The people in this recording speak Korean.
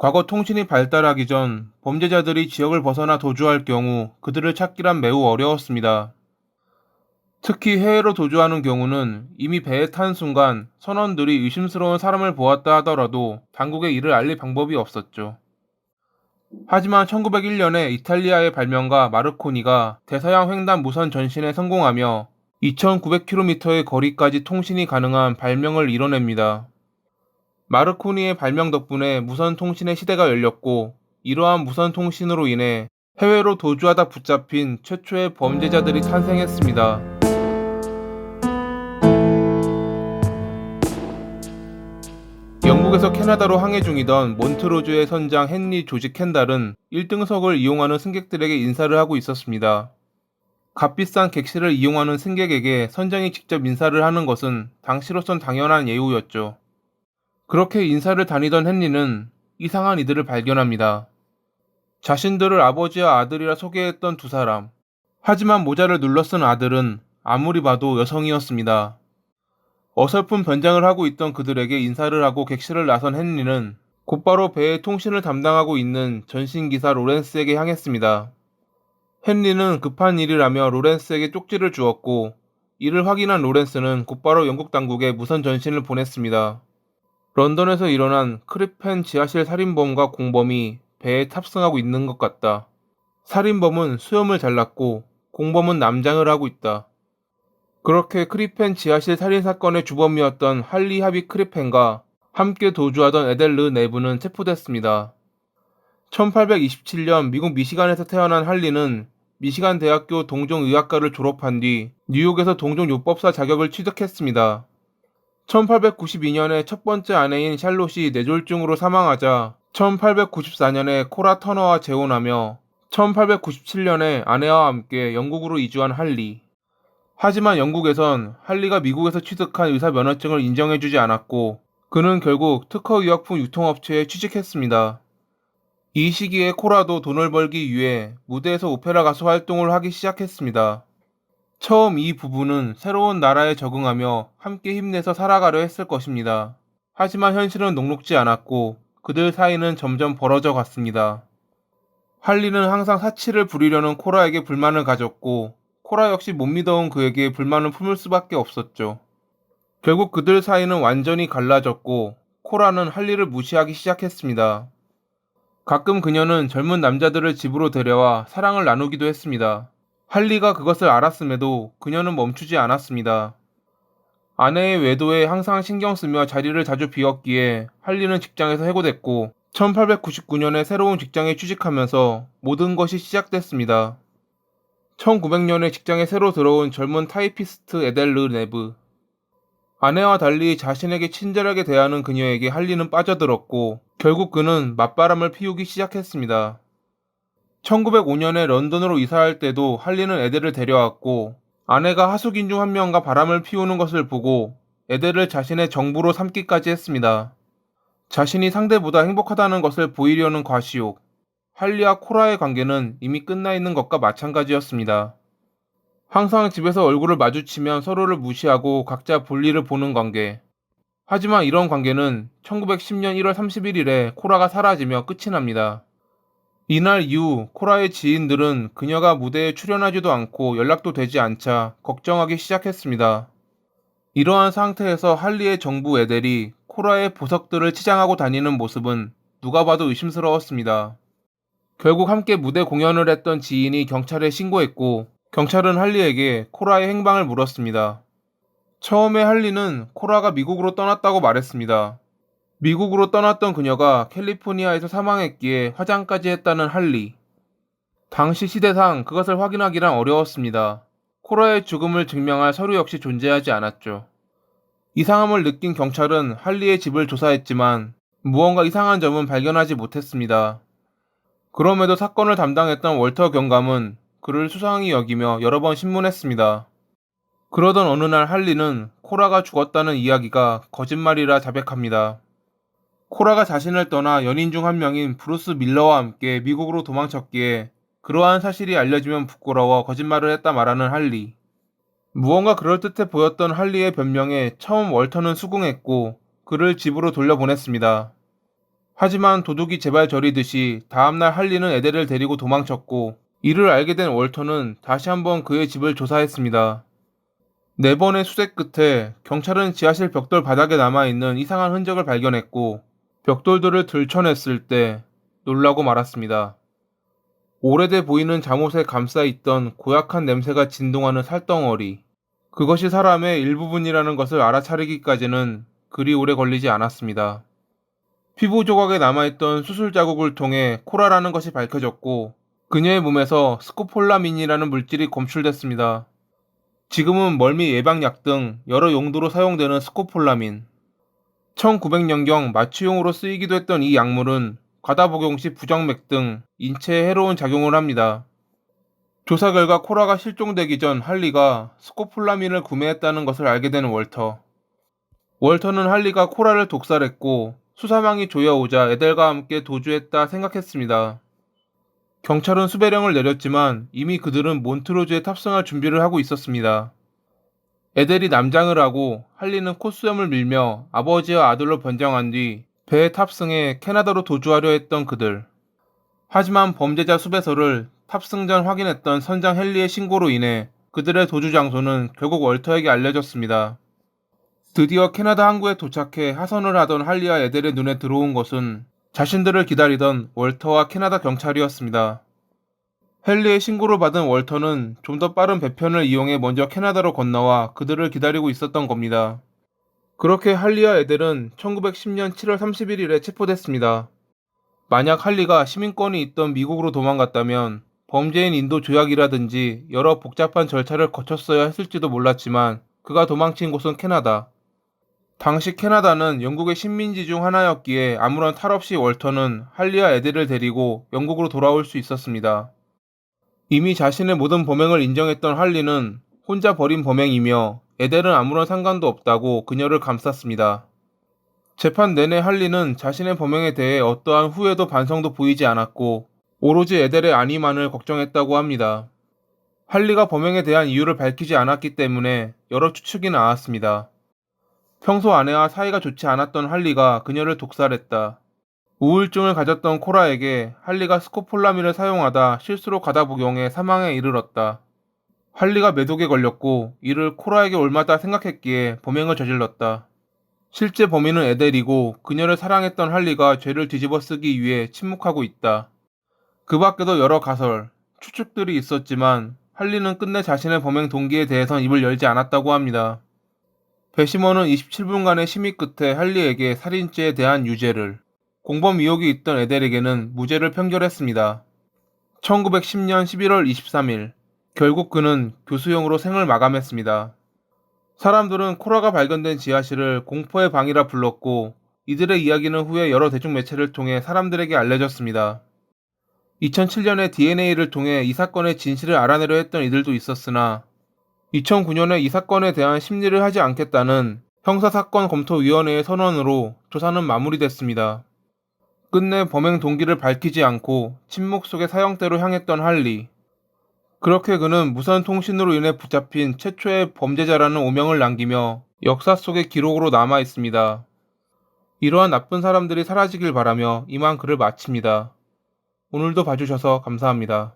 과거 통신이 발달하기 전 범죄자들이 지역을 벗어나 도주할 경우 그들을 찾기란 매우 어려웠습니다. 특히 해외로 도주하는 경우는 이미 배에 탄 순간 선원들이 의심스러운 사람을 보았다 하더라도 당국에 이를 알릴 방법이 없었죠. 하지만 1901년에 이탈리아의 발명가 마르코니가 대서양 횡단 무선 전신에 성공하며 2,900km의 거리까지 통신이 가능한 발명을 이뤄냅니다. 마르코니의 발명 덕분에 무선 통신의 시대가 열렸고 이러한 무선 통신으로 인해 해외로 도주하다 붙잡힌 최초의 범죄자들이 탄생했습니다. 영국에서 캐나다로 항해 중이던 몬트로즈의 선장 헨리 조지 캔달은 1등석을 이용하는 승객들에게 인사를 하고 있었습니다. 값비싼 객실을 이용하는 승객에게 선장이 직접 인사를 하는 것은 당시로선 당연한 예우였죠. 그렇게 인사를 다니던 헨리는 이상한 이들을 발견합니다. 자신들을 아버지와 아들이라 소개했던 두 사람. 하지만 모자를 눌러쓴 아들은 아무리 봐도 여성이었습니다. 어설픈 변장을 하고 있던 그들에게 인사를 하고 객실을 나선 헨리는 곧바로 배의 통신을 담당하고 있는 전신기사 로렌스에게 향했습니다. 헨리는 급한 일이라며 로렌스에게 쪽지를 주었고 이를 확인한 로렌스는 곧바로 영국 당국에 무선 전신을 보냈습니다. 런던에서 일어난 크리펜 지하실 살인범과 공범이 배에 탑승하고 있는 것 같다. 살인범은 수염을 잘랐고 공범은 남장을 하고 있다. 그렇게 크리펜 지하실 살인 사건의 주범이었던 할리 하비 크리펜과 함께 도주하던 에델르 내부는 체포됐습니다. 1827년 미국 미시간에서 태어난 할리는 미시간 대학교 동종의학과를 졸업한 뒤 뉴욕에서 동종요법사 자격을 취득했습니다. 1892년에 첫 번째 아내인 샬롯이 뇌졸중으로 사망하자 1894년에 코라 터너와 재혼하며 1897년에 아내와 함께 영국으로 이주한 할리. 하지만 영국에선 할리가 미국에서 취득한 의사 면허증을 인정해주지 않았고 그는 결국 특허 의약품 유통업체에 취직했습니다. 이 시기에 코라도 돈을 벌기 위해 무대에서 오페라 가수 활동을 하기 시작했습니다. 처음 이 부부는 새로운 나라에 적응하며 함께 힘내서 살아가려 했을 것입니다. 하지만 현실은 녹록지 않았고 그들 사이는 점점 벌어져 갔습니다. 할리는 항상 사치를 부리려는 코라에게 불만을 가졌고 코라 역시 못 믿어온 그에게 불만을 품을 수밖에 없었죠. 결국 그들 사이는 완전히 갈라졌고 코라는 할리를 무시하기 시작했습니다. 가끔 그녀는 젊은 남자들을 집으로 데려와 사랑을 나누기도 했습니다. 할리가 그것을 알았음에도 그녀는 멈추지 않았습니다. 아내의 외도에 항상 신경 쓰며 자리를 자주 비웠기에 할리는 직장에서 해고됐고 1899년에 새로운 직장에 취직하면서 모든 것이 시작됐습니다. 1900년에 직장에 새로 들어온 젊은 타이피스트 에델르 네브. 아내와 달리 자신에게 친절하게 대하는 그녀에게 할리는 빠져들었고 결국 그는 맞바람을 피우기 시작했습니다. 1905년에 런던으로 이사할 때도 할리는 에델을 데려왔고 아내가 하숙인 중 한 명과 바람을 피우는 것을 보고 에델을 자신의 정부로 삼기까지 했습니다. 자신이 상대보다 행복하다는 것을 보이려는 과시욕. 할리와 코라의 관계는 이미 끝나 있는 것과 마찬가지였습니다. 항상 집에서 얼굴을 마주치면 서로를 무시하고 각자 볼일을 보는 관계. 하지만 이런 관계는 1910년 1월 31일에 코라가 사라지며 끝이 납니다. 이날 이후 코라의 지인들은 그녀가 무대에 출연하지도 않고 연락도 되지 않자 걱정하기 시작했습니다. 이러한 상태에서 할리의 정부 에델이 코라의 보석들을 치장하고 다니는 모습은 누가 봐도 의심스러웠습니다. 결국 함께 무대 공연을 했던 지인이 경찰에 신고했고 경찰은 할리에게 코라의 행방을 물었습니다. 처음에 할리는 코라가 미국으로 떠났다고 말했습니다. 미국으로 떠났던 그녀가 캘리포니아에서 사망했기에 화장까지 했다는 할리. 당시 시대상 그것을 확인하기란 어려웠습니다. 코라의 죽음을 증명할 서류 역시 존재하지 않았죠. 이상함을 느낀 경찰은 할리의 집을 조사했지만 무언가 이상한 점은 발견하지 못했습니다. 그럼에도 사건을 담당했던 월터 경감은 그를 수상히 여기며 여러 번 신문했습니다. 그러던 어느 날 할리는 코라가 죽었다는 이야기가 거짓말이라 자백합니다. 코라가 자신을 떠나 연인 중 한 명인 브루스 밀러와 함께 미국으로 도망쳤기에 그러한 사실이 알려지면 부끄러워 거짓말을 했다 말하는 할리. 무언가 그럴듯해 보였던 할리의 변명에 처음 월터는 수긍했고 그를 집으로 돌려보냈습니다. 하지만 도둑이 제발 저리듯이 다음날 할리는 에델을 데리고 도망쳤고 이를 알게 된 월터는 다시 한번 그의 집을 조사했습니다. 네 번의 수색 끝에 경찰은 지하실 벽돌 바닥에 남아있는 이상한 흔적을 발견했고 벽돌들을 들춰냈을 때 놀라고 말았습니다. 오래돼 보이는 잠옷에 감싸 있던 고약한 냄새가 진동하는 살덩어리. 그것이 사람의 일부분이라는 것을 알아차리기까지는 그리 오래 걸리지 않았습니다. 피부 조각에 남아있던 수술 자국을 통해 코라라는 것이 밝혀졌고 그녀의 몸에서 스코폴라민이라는 물질이 검출됐습니다. 지금은 멀미 예방약 등 여러 용도로 사용되는 스코폴라민. 1900년경 마취용으로 쓰이기도 했던 이 약물은 과다 복용 시 부정맥 등 인체에 해로운 작용을 합니다. 조사 결과 코라가 실종되기 전 할리가 스코폴라민을 구매했다는 것을 알게 되는 월터. 월터는 할리가 코라를 독살했고 수사망이 조여오자 에델과 함께 도주했다 생각했습니다. 경찰은 수배령을 내렸지만 이미 그들은 몬트로즈에 탑승할 준비를 하고 있었습니다. 에델이 남장을 하고 할리는 코수염을 밀며 아버지와 아들로 변장한 뒤 배에 탑승해 캐나다로 도주하려 했던 그들. 하지만 범죄자 수배서를 탑승 전 확인했던 선장 헨리의 신고로 인해 그들의 도주 장소는 결국 월터에게 알려졌습니다. 드디어 캐나다 항구에 도착해 하선을 하던 할리와 에델의 눈에 들어온 것은 자신들을 기다리던 월터와 캐나다 경찰이었습니다. 헨리의 신고를 받은 월터는 좀 더 빠른 배편을 이용해 먼저 캐나다로 건너와 그들을 기다리고 있었던 겁니다. 그렇게 할리와 에델은 1910년 7월 31일에 체포됐습니다. 만약 할리가 시민권이 있던 미국으로 도망갔다면 범죄인 인도 조약이라든지 여러 복잡한 절차를 거쳤어야 했을지도 몰랐지만 그가 도망친 곳은 캐나다. 당시 캐나다는 영국의 식민지 중 하나였기에 아무런 탈 없이 월터는 할리와 에델을 데리고 영국으로 돌아올 수 있었습니다. 이미 자신의 모든 범행을 인정했던 할리는 혼자 벌인 범행이며 에델은 아무런 상관도 없다고 그녀를 감쌌습니다. 재판 내내 할리는 자신의 범행에 대해 어떠한 후회도 반성도 보이지 않았고 오로지 에델의 안위만을 걱정했다고 합니다. 할리가 범행에 대한 이유를 밝히지 않았기 때문에 여러 추측이 나왔습니다. 평소 아내와 사이가 좋지 않았던 할리가 그녀를 독살했다. 우울증을 가졌던 코라에게 할리가 스코폴라민을 사용하다 실수로 가다 복용해 사망에 이르렀다. 할리가 매독에 걸렸고 이를 코라에게 옮았다 생각했기에 범행을 저질렀다. 실제 범인은 에델이고 그녀를 사랑했던 할리가 죄를 뒤집어 쓰기 위해 침묵하고 있다. 그 밖에도 여러 가설, 추측들이 있었지만 할리는 끝내 자신의 범행 동기에 대해선 입을 열지 않았다고 합니다. 배시머는 27분간의 심의 끝에 할리에게 살인죄에 대한 유죄를, 공범 의혹이 있던 에델에게는 무죄를 판결했습니다. 1910년 11월 23일, 결국 그는 교수형으로 생을 마감했습니다. 사람들은 코라가 발견된 지하실을 공포의 방이라 불렀고 이들의 이야기는 후에 여러 대중 매체를 통해 사람들에게 알려졌습니다. 2007년에 DNA를 통해 이 사건의 진실을 알아내려 했던 이들도 있었으나 2009년에 이 사건에 대한 심리를 하지 않겠다는 형사사건 검토위원회의 선언으로 조사는 마무리됐습니다. 끝내 범행 동기를 밝히지 않고 침묵 속의 사형대로 향했던 할리. 그렇게 그는 무선 통신으로 인해 붙잡힌 최초의 범죄자라는 오명을 남기며 역사 속의 기록으로 남아 있습니다. 이러한 나쁜 사람들이 사라지길 바라며 이만 글을 마칩니다. 오늘도 봐주셔서 감사합니다.